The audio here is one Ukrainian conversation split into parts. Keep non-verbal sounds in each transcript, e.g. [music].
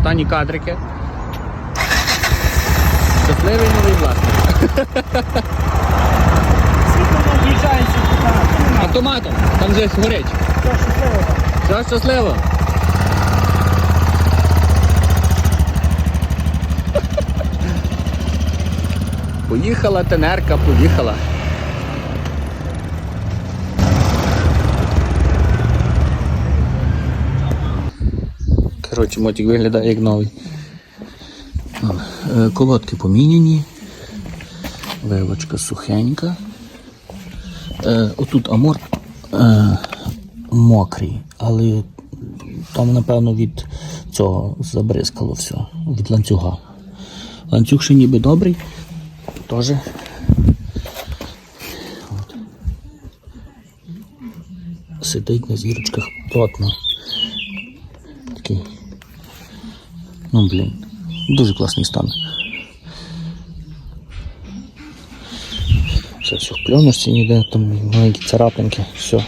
Останні кадрики. Щасливий новий власник. Автоматом, там же горить. Все щасливо. Все щасливо. Поїхала тенерка, поїхала. Коротше, мотик виглядає як новий. Е, Колодки поміняні. Вилочка сухенька. Е, отут амор е, мокрий, але там, напевно, від цього забризкало все, від ланцюга. Ланцюг ще ніби добрий, теж. Сидить на зірочках плотно. Такий. Ну, блін, дуже класний стан. Це все в пленочці ніде, там маленькі царапинки, все.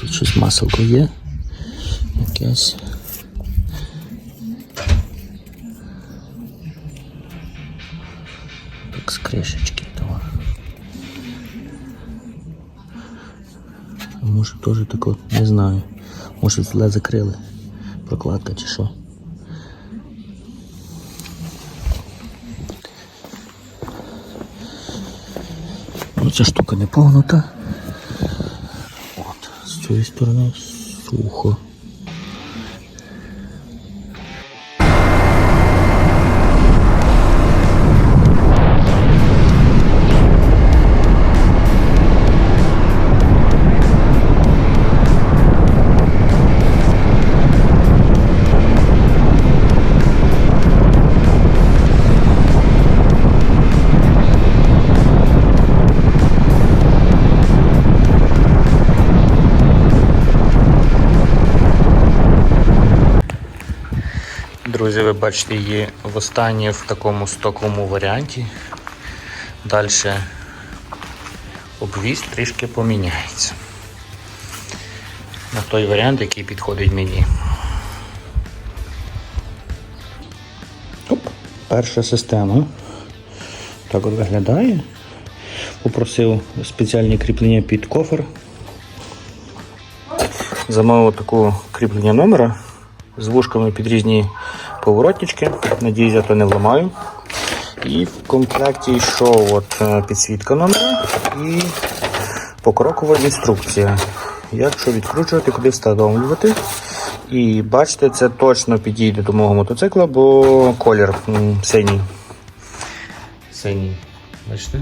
Тут щось маселко є. Якесь. Теж тако, не знаю. Може зле закрили. Прокладка чи що. Ну, ця штука не погнута. От, з цієї сторони сухо. Друзі, ви бачите її в останнє в такому стоковому варіанті. Далі обвіз трішки поміняється. На той варіант, який підходить мені. Оп, перша система. Так от виглядає. Попросив спеціальні кріплення під кофер. Замовив таку кріплення номера з вушками під різні поворотнички. Надіюсь, я то не вламаю. І в комплекті йшов от е, підсвітка номера і покрокова інструкція. Як що відкручувати, куди встановлювати. І бачите, це точно підійде до мого мотоцикла, бо колір синій. Синій. Бачите?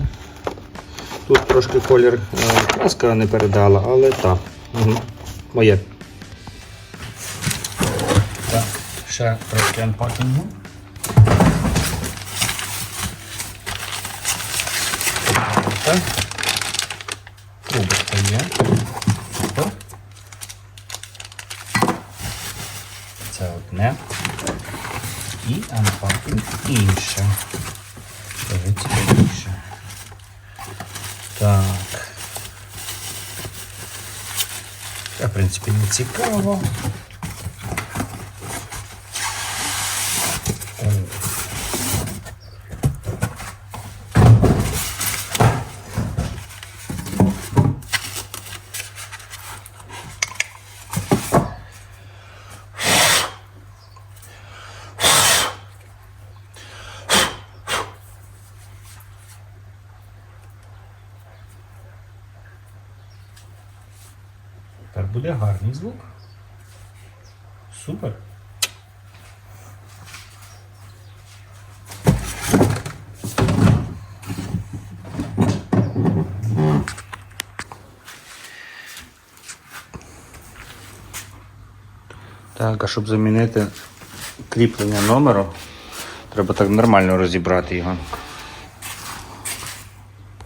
Тут трошки колір е, краска не передала, але так. Угу. Моє. Ще трошки анпакінгу. Так. Трубочка є. Супер. Це одне. І анпакінг інше. Скажи цікавіше. Так. Це, в принципі, не цікаво. Буде гарний звук. Супер. Так, а щоб замінити кріплення номеру, треба так нормально розібрати його.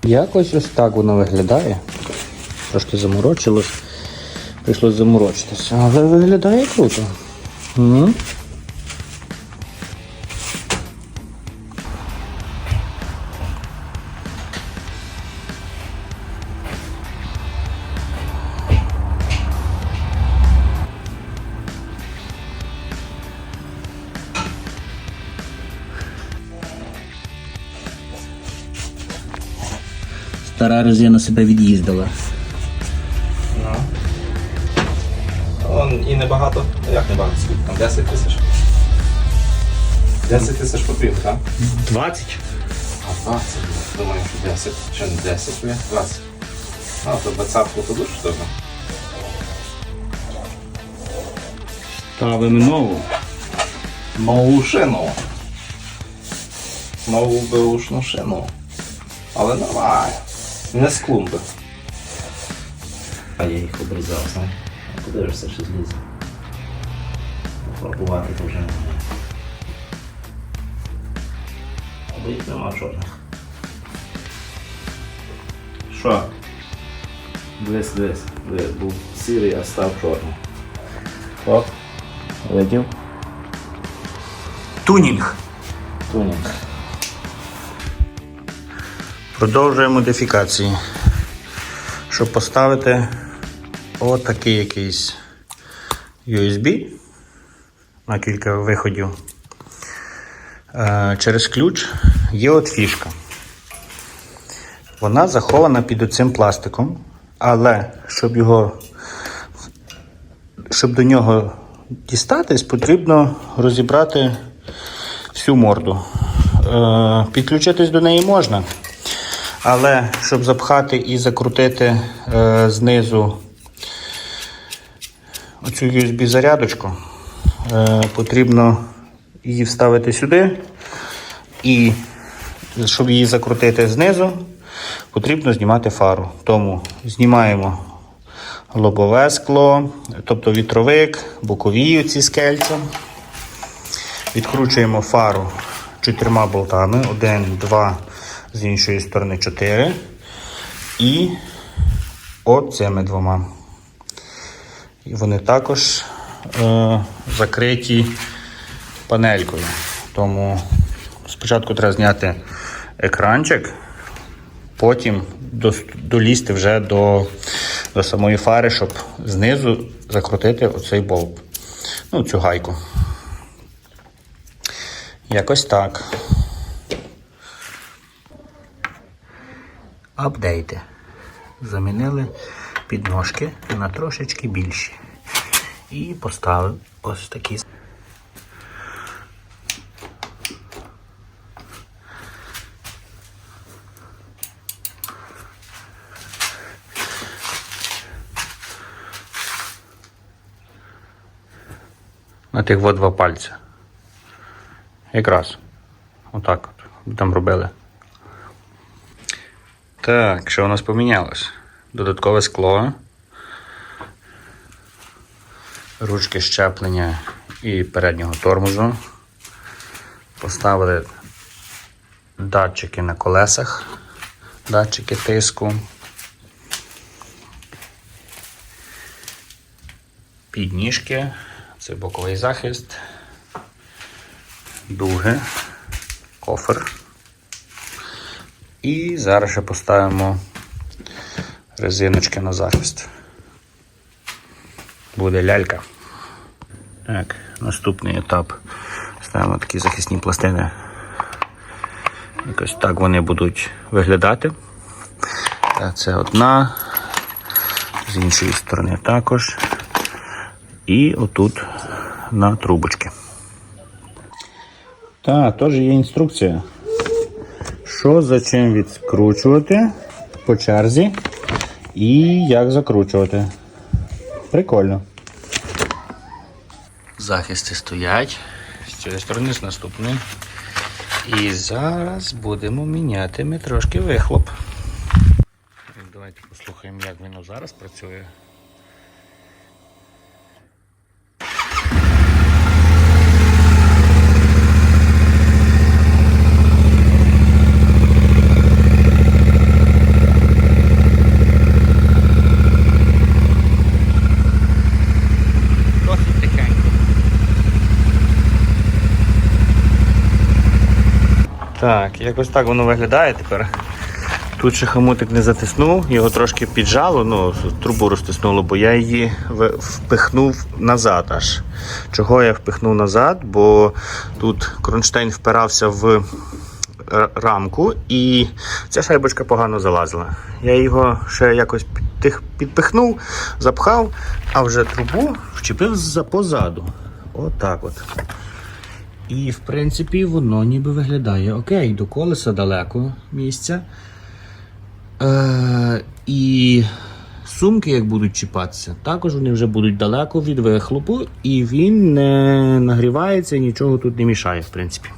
Якось ось так воно виглядає. Трошки заморочилось прийшлося заморочитися. Але виглядає круто. Угу. Стара резина себе від'їздила. І небагато. Ну як небагато? Скільки там? 10 тисяч. 10 тисяч потрібно, так? 20. А 20. Думаю, що 10. Чи не 10 є? 20. А, то 20 то дуже добре. Ставимо нову. Нову шину. Нову беушну шину. Але нормально. Не з клумби. А я їх обрізав, знаєш. Подивишся, що злізе. Фарбувати то вже немає. Або їх нема чорних. Що? Дивись, дивись, дивись, був сірий, а став чорний. Оп, видів? Тунінг. Тунінг. Продовжуємо модифікації. Щоб поставити отакий якийсь USB на кілька виходів. Е, Через ключ є от фішка. Вона захована під оцим пластиком, але щоб його щоб до нього дістатись, потрібно розібрати всю морду. Е, Підключитись до неї можна, але щоб запхати і закрутити е, знизу оцю USB-зарядочку, е, потрібно її вставити сюди. І щоб її закрутити знизу, потрібно знімати фару. Тому знімаємо лобове скло, тобто вітровик, бокові ці скельця. Відкручуємо фару чотирма болтами. Один, два, з іншої сторони чотири. І оцими двома. І вони також е, закриті панелькою. Тому спочатку треба зняти екранчик, потім долізти вже до, до самої фари, щоб знизу закрутити оцей болт. Ну, цю гайку. Якось так. Апдейти. Замінили підножки на трошечки більші. І поставив ось такі. На тих во два пальця. Якраз. Отак от. Там робили. Так, що у нас помінялось? Додаткове скло. Ручки щеплення і переднього тормозу. Поставили датчики на колесах, датчики тиску. Підніжки, це боковий захист, дуги, кофер. І зараз ще поставимо резиночки на захист. Буде лялька. Так, наступний етап. Ставимо такі захисні пластини. Якось так вони будуть виглядати. Це одна, з іншої сторони також. І отут на трубочки. Так, теж є інструкція. Що за чим відкручувати по черзі і як закручувати. Прикольно. Захисти стоять з цієї сторони, з наступної. І зараз будемо міняти ми трошки вихлоп. Давайте послухаємо, як воно зараз працює. Так, якось так воно виглядає тепер. Тут ще хомутик не затиснув, його трошки піджало, ну, трубу розтиснуло, бо я її впихнув назад аж. Чого я впихнув назад? Бо тут кронштейн впирався в рамку, і ця шайбочка погано залазила. Я його ще якось підпихнув, запхав, а вже трубу вчепив позаду. Отак от. І в принципі воно ніби виглядає окей, до колеса далеко місця. Е, і сумки, як будуть чіпатися, також вони вже будуть далеко від вихлопу, і він не нагрівається, нічого тут не мішає, в принципі.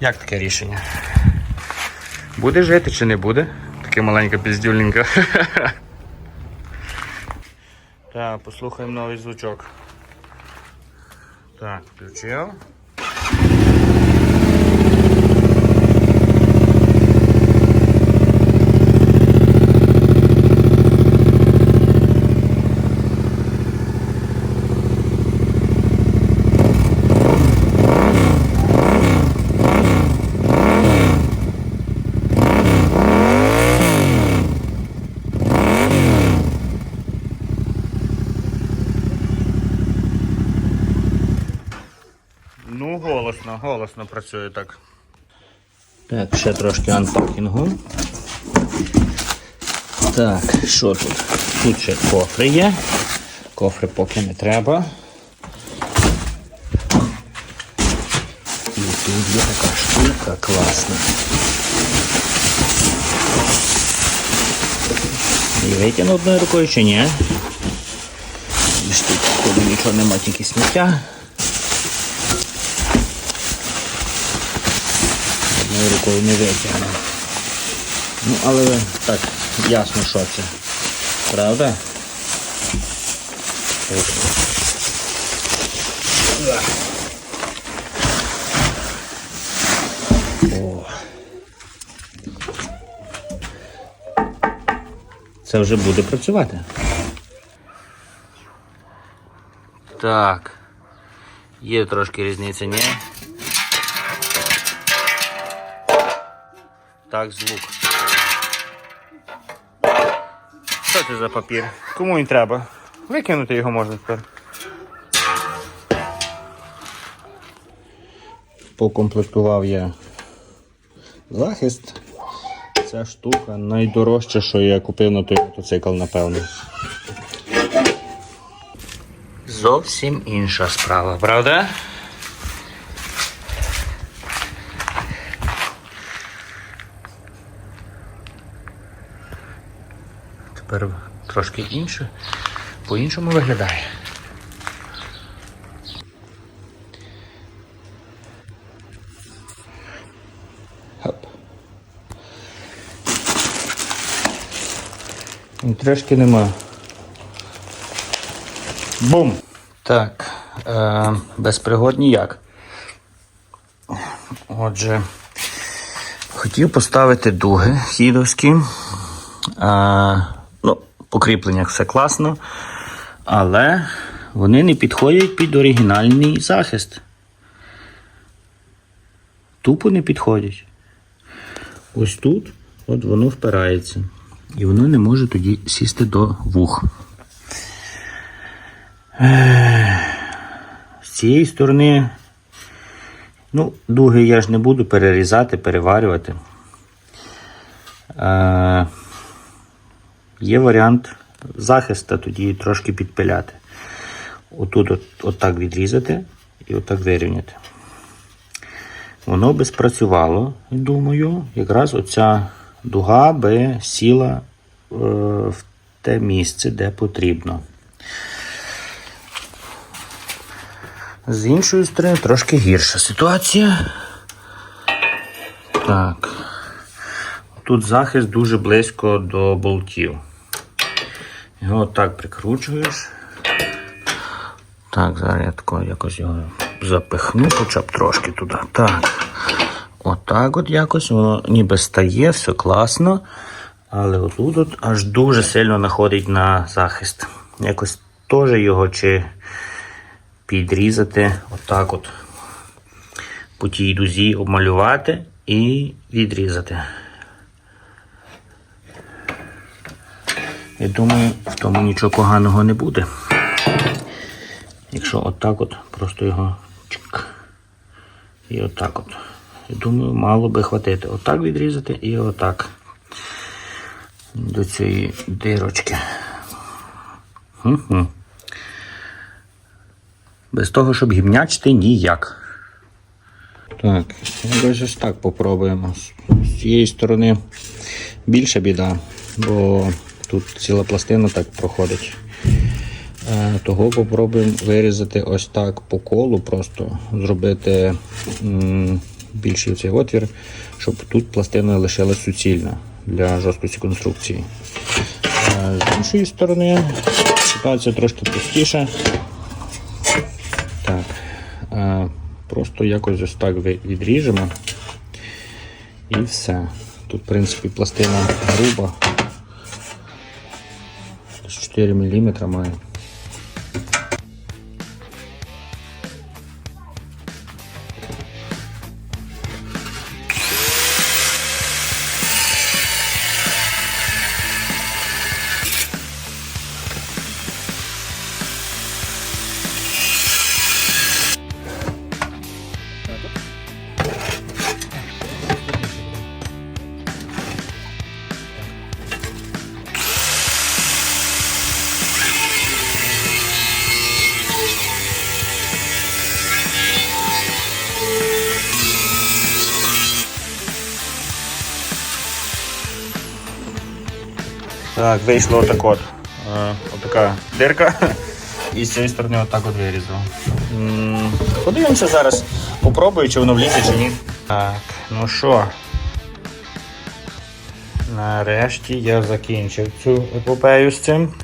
Як таке рішення? Буде жити чи не буде? Таке маленька піздюльненька. [laughs] Так, послухаємо новий звучок. Так, включив. Ну, голосно працює так. Так, ще трошки анпакінгу. Так, що тут? Тут ще кофри є. Кофри поки не треба. І тут є така штука класна. Витягну одною рукою чи ні? Тут нічого нема, тільки сміття. Одною рукою не витягну. Ну, але так, ясно, що це. Правда? О. Це вже буде працювати. Так. Є трошки різниця, ні? Так, звук. Що це за папір? Кому він треба? Викинути його можна тепер. Покомплектував я захист. Ця штука найдорожча, що я купив на той мотоцикл, напевно. Зовсім інша справа, правда? Тепер трошки інше, по-іншому виглядає. Трошки нема. Бум! Так, е, без пригод ніяк. Отже, хотів поставити дуги хідовські. А, ну, по кріпленнях все класно, але вони не підходять під оригінальний захист. Тупо не підходять. Ось тут от воно впирається. І воно не може тоді сісти до вух. З цієї сторони, ну, дуги я ж не буду перерізати, переварювати. Є варіант захиста, тоді трошки підпиляти. Отут от, от так відрізати і отак вирівняти. Воно би спрацювало, думаю, якраз оця дуга би сіла е, в те місце, де потрібно. З іншої сторони трошки гірша ситуація. Так. Тут захист дуже близько до болтів. Його так прикручуєш. Так, зараз я тако якось його запихну, хоча б трошки туди. Так. Отак от якось воно ніби стає, все класно. Але отут от аж дуже сильно находить на захист. Якось теж його чи підрізати отак от. По тій дузі обмалювати і відрізати. Я думаю, в тому нічого поганого не буде. Якщо отак от просто його чик. І отак от Я думаю, мало би хватити. Отак відрізати і отак. До цієї дирочки. Угу. Без того, щоб гімнячити ніяк. Так, ось ось так попробуємо. З цієї сторони більша біда, бо тут ціла пластина так проходить. Е, Того попробуємо вирізати ось так по колу, просто зробити більший цей отвір, щоб тут пластина лишилась суцільна для жорсткості конструкції. Е, З іншої сторони ситуація трошки простіша. Так, е, просто якось ось так відріжемо. І все. Тут, в принципі, пластина груба. Десь 4 мм має. Так, вийшло отак от. Отака дирка. І з цієї сторони отак от вирізав. Подивимося зараз. Попробую, чи воно влізе, чи ні. Так, ну що. Нарешті я закінчив цю епопею з цим.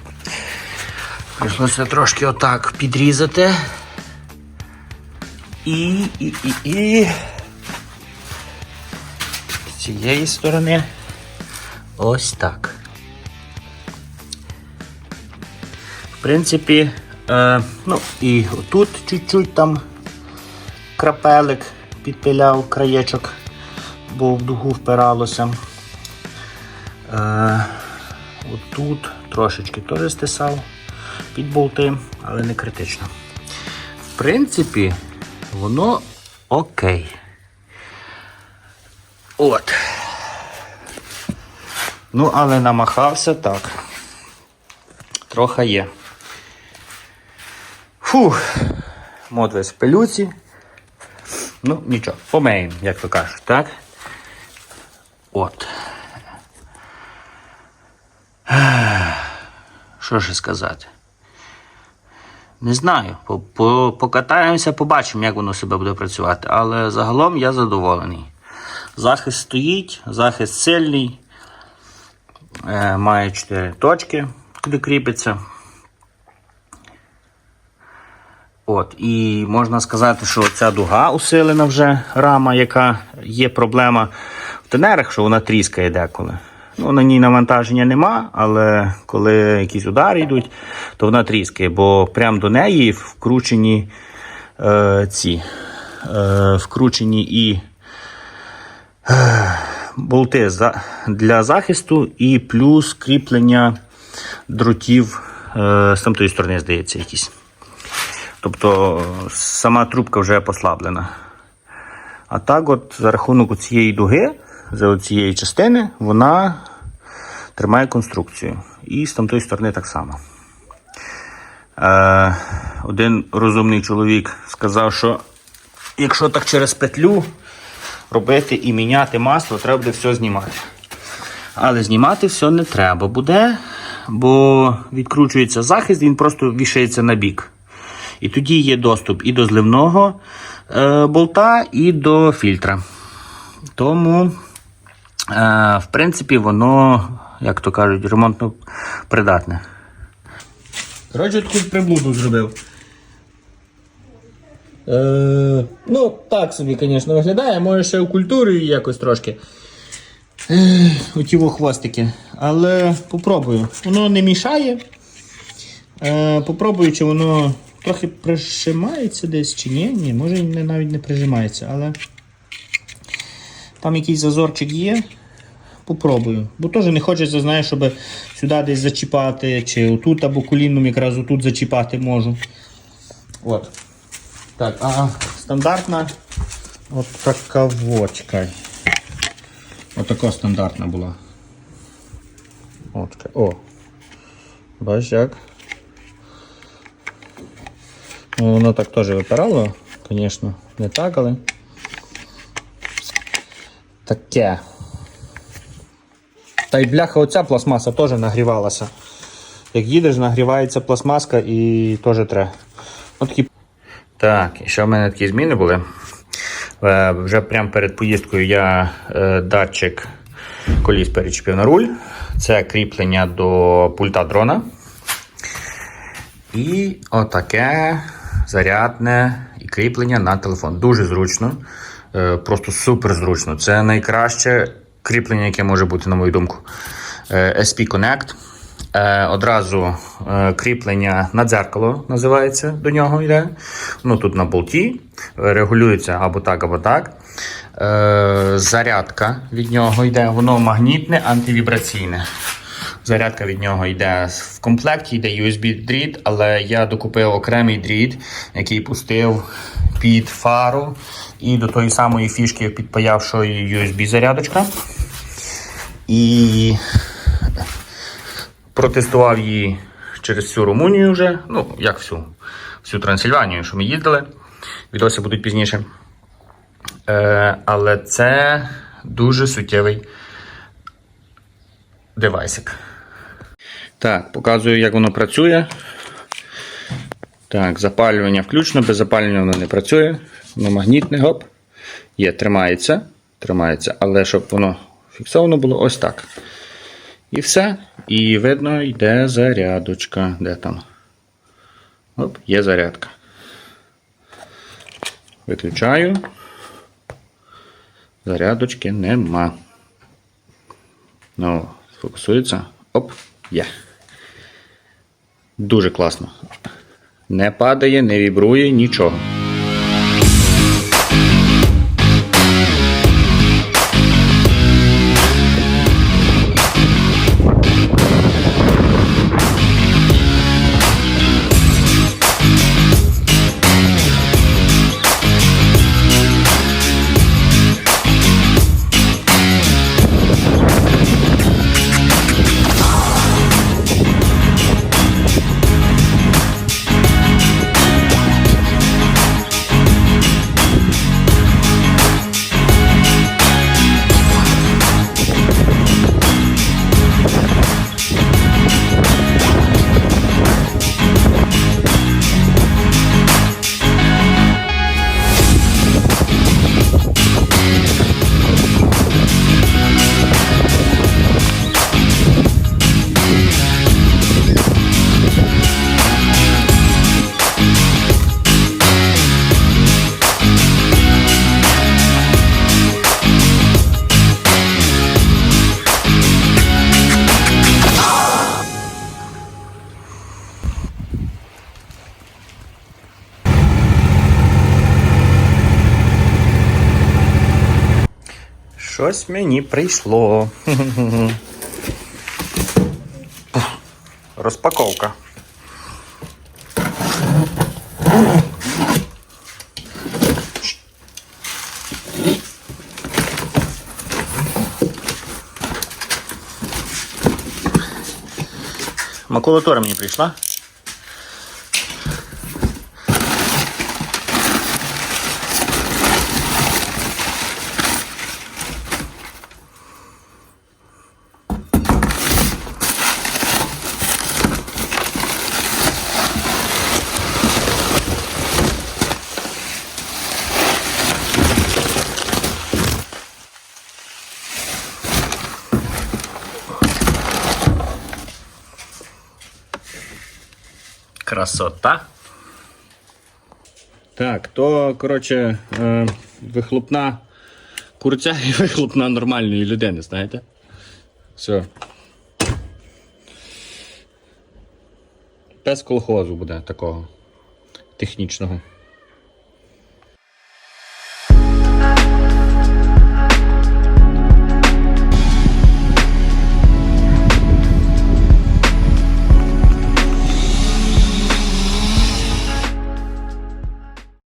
Прийшлося трошки отак підрізати. І, і, і, і. З цієї сторони. Ось так. В принципі, е, ну і тут чуть-чуть там крапелик підпиляв краєчок, бо в дугу впиралося. Е, отут трошечки теж стисав під болти, але не критично. В принципі, воно окей. От. Ну, але намахався так. Трохи є. Фух, мод весь в пилюці. Ну, нічого, помиємо, як то кажуть, так? От. Що ще сказати? Не знаю. По- по- Покатаємося, побачимо, як воно себе буде працювати. Але загалом я задоволений. Захист стоїть, захист сильний. Е, має 4 точки, куди кріпиться. От, і можна сказати, що ця дуга усилена вже рама, яка є проблема в тенерах, що вона тріскає деколи. Ну, на ній навантаження нема, але коли якісь удари йдуть, то вона тріскає, бо прямо до неї вкручені е, ці е, вкручені і е, болти за, для захисту, і плюс кріплення дротів е, з тамтої сторони, здається, якісь. Тобто сама трубка вже послаблена. А так, от за рахунок цієї дуги, за цієї частини, вона тримає конструкцію. І з тамтої сторони так само. Е, один розумний чоловік сказав, що якщо так через петлю робити і міняти масло, треба буде все знімати. Але знімати все не треба буде, бо відкручується захист, він просто вішається на бік. І тоді є доступ і до зливного е, болта, і до фільтра. Тому, е, в принципі, воно, як то кажуть, ремонтно придатне. Коротше, таку приблуду зробив. Е, ну, так собі, звісно, виглядає. Може ще в культурі якось трошки. Е, оті хвостики. Але попробую. Воно не мішає. Е, попробую, чи воно трохи прижимається десь чи ні. Ні, може навіть не прижимається, але там якийсь зазорчик є. Попробую. Бо теж не хочеться, знаєш, щоб сюди десь зачіпати, чи отут або коліном якраз отут зачіпати можу. От. Так, а стандартна От така вочка. От така стандартна була. От. О. Бачиш як? Ну, воно так теж випирало, звісно, не так, але. Таке. Та й бляха, оця пластмаса теж нагрівалася. Як їдеш, нагрівається пластмаска і теж треба. От такі. Так, і ще в мене такі зміни були. Е, Вже прямо перед поїздкою я е, датчик коліс перечепив на руль. Це кріплення до пульта дрона. І отаке зарядне і кріплення на телефон. Дуже зручно. Е, Просто супер зручно. Це найкраще кріплення, яке може бути, на мою думку. Е, SP Connect. Е, Одразу кріплення на дзеркало називається до нього йде. Ну тут на болті. Регулюється або так, або так. Зарядка від нього йде. Воно магнітне, антивібраційне. Зарядка від нього йде в комплекті, йде USB дріт, але я докупив окремий дріт, який пустив під фару і до тої самої фішки підпаявшої USB зарядочка. І протестував її через всю Румунію вже. Ну, як всю, всю Трансильванію, що ми їздили. Відоси будуть пізніше. Е, але це дуже суттєвий девайсик. Так, показую, як воно працює. Так, запалювання включно, без запалювання воно не працює. Воно магнітне, гоп. Є, тримається. Тримається, але щоб воно фіксовано було ось так. І все. І видно, йде зарядочка. Де там? Оп, є зарядка. Виключаю. Зарядочки нема. Ну, фокусується. Оп, є. Дуже класно. Не падає, не вібрує, нічого. Щось мені прийшло. [laughs] Розпаковка. Макулатура мені прийшла. Красота. Так, то, коротше, е, вихлопна курця і [laughs] вихлопна нормальної людини, знаєте? Все. Без колхозу буде такого технічного.